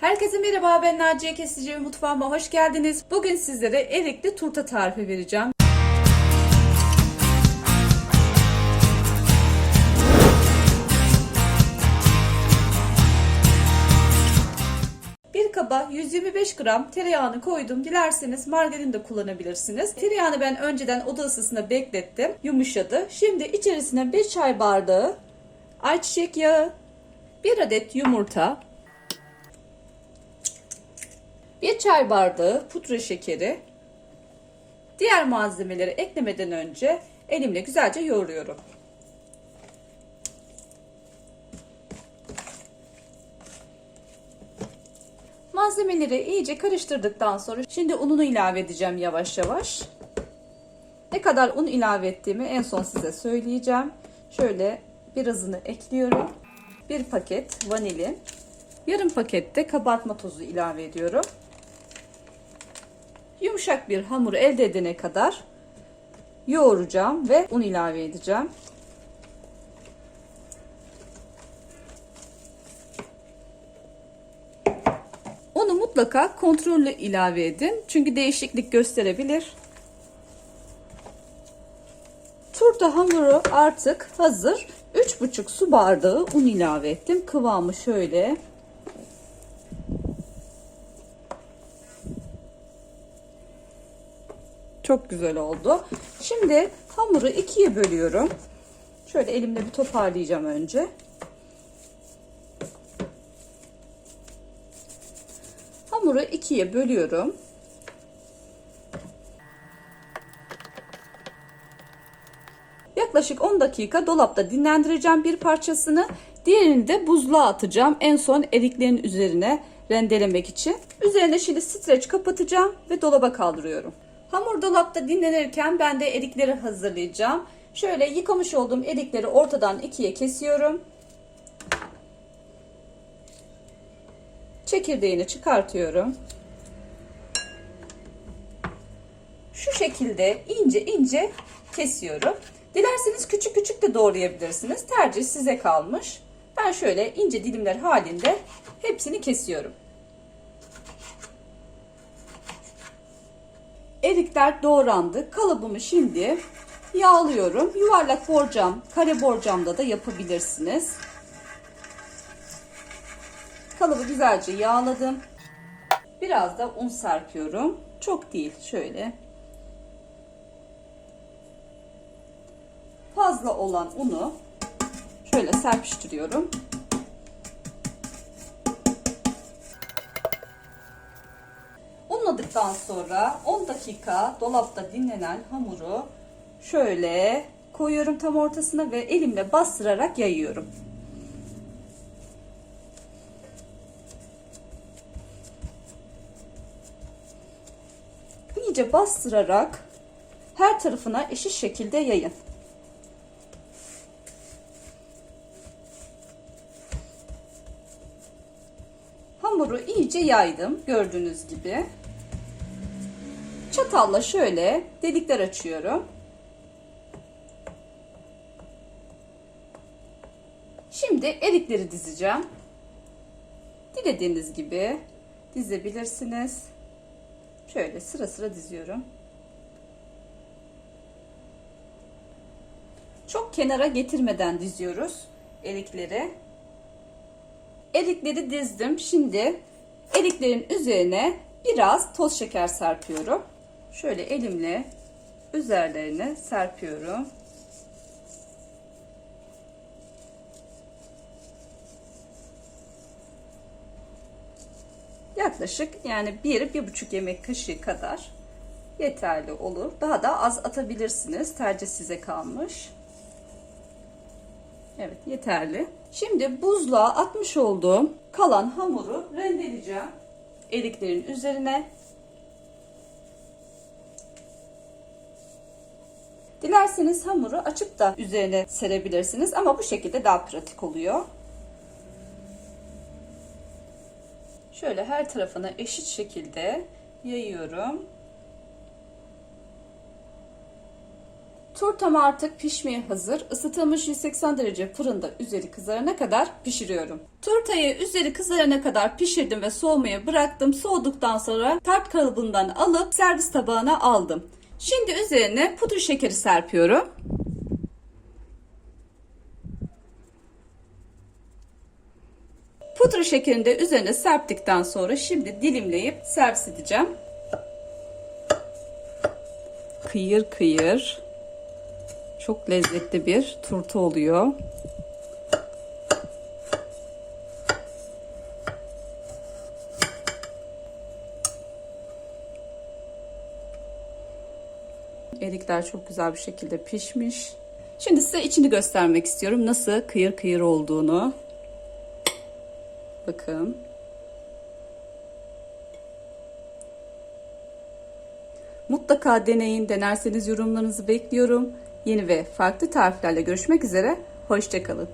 Herkese merhaba ben Naciye Kesici mutfağıma hoş geldiniz. Bugün sizlere erikli turta tarifi vereceğim. Kaba 125 gram tereyağını koydum. Dilerseniz margarin de kullanabilirsiniz. Tereyağını ben önceden oda ısısında beklettim. Yumuşadı. Şimdi içerisine 1 çay bardağı ayçiçek yağı, 1 adet yumurta, 1 çay bardağı pudra şekeri. Diğer malzemeleri eklemeden önce elimle güzelce yoğuruyorum. Malzemeleri iyice karıştırdıktan sonra şimdi ununu ilave edeceğim yavaş yavaş. Ne kadar un ilave ettiğimi en son size söyleyeceğim. Şöyle birazını ekliyorum. Bir paket vanilin. Yarım pakette kabartma tozu ilave ediyorum. Yumuşak bir hamur elde edene kadar yoğuracağım ve un ilave edeceğim. Onu mutlaka kontrollü ilave edin. Çünkü değişiklik gösterebilir. Turta hamuru artık hazır. 3,5 su bardağı un ilave ettim. Kıvamı şöyle. Çok güzel oldu. Şimdi hamuru ikiye bölüyorum. Şöyle elimle bir toparlayacağım önce. Hamuru ikiye bölüyorum. Yaklaşık 10 dakika dolapta dinlendireceğim bir parçasını. Diğerini de buzluğa atacağım. En son eriklerin üzerine rendelemek için. Üzerine şimdi streç kapatacağım ve dolaba kaldırıyorum. Hamur dolapta dinlenirken ben de erikleri hazırlayacağım. Şöyle yıkamış olduğum erikleri ortadan ikiye kesiyorum. Çekirdeğini çıkartıyorum. Şu şekilde ince ince kesiyorum. Dilerseniz küçük küçük de doğrayabilirsiniz. Tercih size kalmış. Ben şöyle ince dilimler halinde hepsini kesiyorum. Erikler doğrandı. Kalıbımı şimdi yağlıyorum. Yuvarlak borcam, kare borcamda da yapabilirsiniz. Kalıbı güzelce yağladım. Biraz da un serpiyorum. Çok değil, şöyle. Fazla olan unu şöyle serpiştiriyorum. Unladıktan sonra 10 dakika dolapta dinlenen hamuru şöyle koyuyorum tam ortasına ve elimle bastırarak yayıyorum. İyice bastırarak her tarafına eşit şekilde yayın. Hamuru iyice yaydım gördüğünüz gibi. Çatalla şöyle delikler açıyorum. Şimdi erikleri dizeceğim. Dilediğiniz gibi dizebilirsiniz. Şöyle sıra sıra diziyorum. Çok kenara getirmeden diziyoruz erikleri. Erikleri dizdim. Şimdi eriklerin üzerine biraz toz şeker serpiyorum. Şöyle elimle üzerlerine serpiyorum. Yaklaşık yani bir, bir buçuk yemek kaşığı kadar yeterli olur. Daha da az atabilirsiniz. Tercih size kalmış. Evet yeterli. Şimdi buzluğa atmış olduğum kalan hamuru rendeleyeceğim. Eriklerin üzerine. Dilerseniz hamuru açıp da üzerine serebilirsiniz ama bu şekilde daha pratik oluyor. Şöyle her tarafına eşit şekilde yayıyorum. Turtam artık pişmeye hazır. Isıtılmış 180 derece fırında üzeri kızarana kadar pişiriyorum. Turtayı üzeri kızarana kadar pişirdim ve soğumaya bıraktım. Soğuduktan sonra tart kalıbından alıp servis tabağına aldım. Şimdi üzerine pudra şekeri serpiyorum. Pudra şekerini de üzerine serptikten sonra şimdi dilimleyip servis edeceğim. Kıyır kıyır. Çok lezzetli bir turta oluyor. Erikler çok güzel bir şekilde pişmiş. Şimdi size içini göstermek istiyorum. Nasıl kıyır kıyır olduğunu. Bakın. Mutlaka deneyin. Denerseniz yorumlarınızı bekliyorum. Yeni ve farklı tariflerle görüşmek üzere. Hoşçakalın.